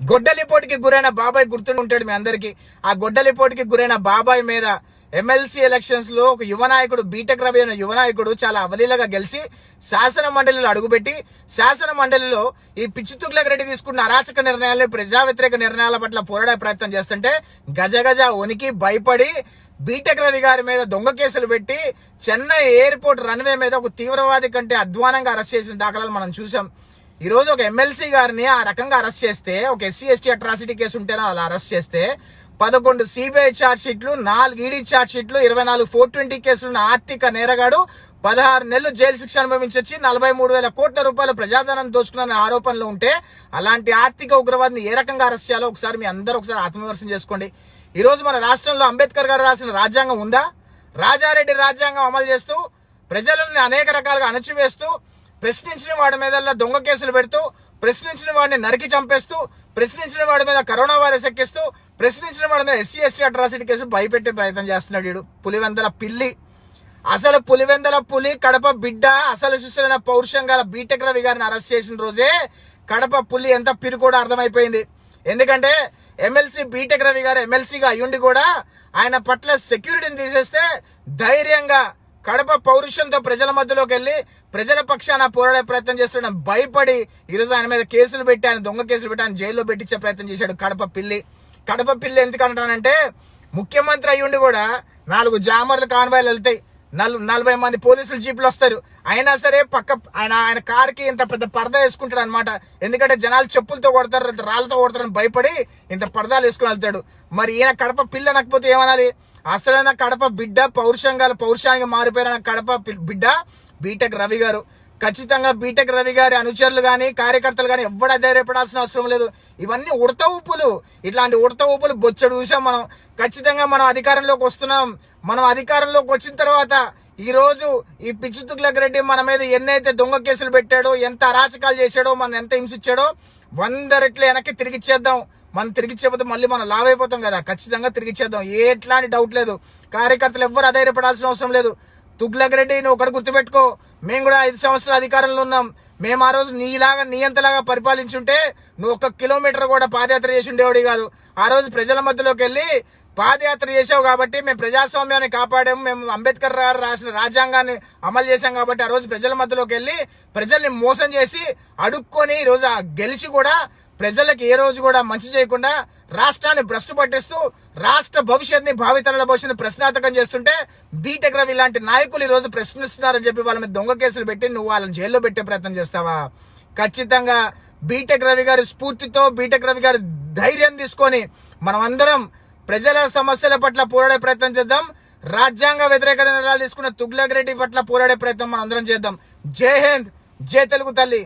గొడ్డలిపోటుకి గురైన బాబాయ్ గుర్తుంటాడు మీ అందరికి. ఆ గొడ్డలిపోటుకి గురైన బాబాయ్ మీద ఎమ్మెల్సీ ఎలక్షన్స్లో ఒక యువ నాయకుడు బీటెక్ రవి అనే యువ నాయకుడు చాలా అవలీలగా గెలిచి శాసన మండలిలో అడుగుపెట్టి శాసన మండలిలో ఈ పిచ్చి తుగ్లక్ రెడ్డి తీసుకున్న అరాచక నిర్ణయాలు ప్రజా వ్యతిరేక నిర్ణయాల పట్ల పోరాడే ప్రయత్నం చేస్తుంటే గజ గజ వణికి భయపడి బీటెక్ రవి గారి మీద దొంగ కేసులు పెట్టి చెన్నై ఎయిర్పోర్ట్ రన్వే మీద ఒక తీవ్రవాది కంటే అధ్వానంగా అరెస్ట్ చేసిన దాఖలాలు మనం చూసాం ఈరోజు ఒక ఎమ్మెల్సీ గారిని ఆ రకంగా అరెస్ట్ చేస్తే ఒక ఎస్సీ ఎస్టీ అట్రాసిటీ కేసు ఉంటేనే అలా అరెస్ట్ చేస్తే పదకొండు సిబిఐ ఛార్జ్ షీట్లు నాలుగు ఈడీ ఛార్జ్ షీట్లు ఇరవై నాలుగు ఫోర్ ట్వంటీ కేసులున్న ఆర్థిక నేరగాడు పదహారు నెలలు జైలు శిక్ష అనుభవించొచ్చి నలభై మూడు వేల కోట్ల రూపాయల ప్రజాధనం దోచుకున్న ఆరోపణలు ఉంటే అలాంటి ఆర్థిక ఉగ్రవాదిని ఏ రకంగా అరెస్ట్ చేయాలో ఒకసారి మీ అందరూ ఒకసారి ఆత్మవిమర్శన చేసుకోండి. ఈ రోజు మన రాష్ట్రంలో అంబేద్కర్ గారు రాసిన రాజ్యాంగం ఉందా? రాజారెడ్డి రాజ్యాంగం అమలు చేస్తూ ప్రజలను అనేక రకాలుగా అణచివేస్తూ ప్రశ్నించిన వాడి మీద దొంగ కేసులు పెడుతూ ప్రశ్నించిన వాడిని నరికి చంపేస్తూ ప్రశ్నించిన వాడి మీద కరోనా వైరస్ ఎక్కిస్తూ ప్రశ్నించిన వాడి మీద ఎస్సీ ఎస్టీ అట్రాసిటీ కేసులు భయపెట్టే ప్రయత్నం చేస్తున్నాడు వీడు. పులివెందల పిల్లి. అసలు పులివెందల పులి కడప బిడ్డ అసలు శిష్యులైన పౌరుషం గల బీటెక్ రవి గారిని అరెస్ట్ చేసిన రోజే కడప పులి ఎంత పిరు కూడా అర్థమైపోయింది. ఎందుకంటే ఎమ్మెల్సీ బీటెక్ రవి గారు ఎమ్మెల్సీగా అయ్యుండి కూడా ఆయన పట్ల సెక్యూరిటీని తీసేస్తే ధైర్యంగా కడప పౌరుషంతో ప్రజల మధ్యలోకి వెళ్ళి ప్రజల పక్షాన పోరాడే ప్రయత్నం చేస్తున్నాడు భయపడి ఈరోజు ఆయన మీద కేసులు పెట్టి ఆయన దొంగ కేసులు పెట్టి ఆయన జైల్లో పెట్టించే ప్రయత్నం చేశాడు కడప పిల్లి. కడప పిల్లి ఎందుకు అంటానంటే ముఖ్యమంత్రి అయ్యుండి కూడా నాలుగు జామర్లు కాన్వాయిలు వెళ్తాయి. నల్ నలభై మంది పోలీసులు జీపులు వస్తారు. అయినా సరే పక్క ఆయన ఆయన కార్కి ఇంత పెద్ద పరదా వేసుకుంటాడు అనమాట ఎందుకంటే జనాలు చెప్పులతో కొడతారు రాళ్ళతో కొడతారని భయపడి ఇంత పరదాలు వేసుకుని వెళ్తాడు. మరి ఈయన కడప పిల్ల అనకపోతే ఏమనాలి? అసలైన కడప బిడ్డ పౌరుషంగా పౌరుషానికి మారిపోయిన కడప బిడ్డ బీటెక్ రవి గారు. ఖచ్చితంగా బీటెక్ రవి గారి అనుచరులు కానీ కార్యకర్తలు కానీ ఎవడ ధైర్యపడాల్సిన అవసరం లేదు. ఇవన్నీ ఉడత ఊపులు. ఇట్లాంటి ఉడత ఊపులు బొచ్చడు చూసాం మనం. ఖచ్చితంగా మనం అధికారంలోకి వస్తున్నాం. మనం అధికారంలోకి వచ్చిన తర్వాత ఈ రోజు ఈ పిచ్చి తుగ్లక్ రెడ్డి మన మీద ఎన్నైతే దొంగ కేసులు పెట్టాడో ఎంత అరాచకాలు చేశాడో మనం ఎంత హింసించాడో వంద రెట్లు వెనక్కి తిరిగిచ్చేద్దాం మనం తిరిగిచ్చేపోతే మళ్ళీ మనం లావ్ అయిపోతాం కదా. ఖచ్చితంగా తిరిగిచ్చేద్దాం. ఎట్లాంటి డౌట్ లేదు. కార్యకర్తలు ఎవ్వరు అధైర్యపడాల్సిన అవసరం లేదు. తుగ్లక్ రెడ్డి నువ్వు ఒకటి గుర్తుపెట్టుకో. మేము కూడా ఐదు సంవత్సరాల అధికారంలో ఉన్నాం. మేము ఆ రోజు నీలాగా నీ అంతలాగా పరిపాలించుంటే నువ్వు ఒక్క కిలోమీటర్ కూడా పాదయాత్ర చేసి ఉండేవాడి కాదు. ఆ రోజు ప్రజల మధ్యలోకి వెళ్ళి పాదయాత్ర చేసావు కాబట్టి మేము ప్రజాస్వామ్యాన్ని కాపాడాము. మేము అంబేద్కర్ గారు రాసిన రాజ్యాంగాన్ని అమలు చేశాం కాబట్టి ఆ రోజు ప్రజల మధ్యలోకి వెళ్ళి ప్రజల్ని మోసం చేసి అడుక్కొని ఈరోజు రోజు గెలిచి కూడా ప్రజలకు ఏ రోజు కూడా మంచి చేయకుండా రాష్ట్రాన్ని భ్రష్టు పట్టిస్తూ రాష్ట్ర భవిష్యత్తుని భావితరాల భవిష్యత్తు ప్రశ్నార్థకం చేస్తుంటే బీటెక్ రవి ఇలాంటి నాయకులు ఈ రోజు ప్రశ్నిస్తున్నారని చెప్పి వాళ్ళ మీద దొంగ కేసులు పెట్టి నువ్వు వాళ్ళని జైల్లో పెట్టే ప్రయత్నం చేస్తావా? ఖచ్చితంగా బీటెక్ రవి గారి స్ఫూర్తితో బీటెక్ రవి గారి ధైర్యం తీసుకొని మనం అందరం ప్రజల సమస్యల పట్ల పోరాడే ప్రయత్నం చేద్దాం. రాజ్యాంగ వ్యతిరేక నిర్ణయాలు తీసుకున్న తుగ్లక్ రెడ్డి పట్ల పోరాడే ప్రయత్నం మనం అందరం చేద్దాం. జై హింద్. జై తెలుగు తల్లి.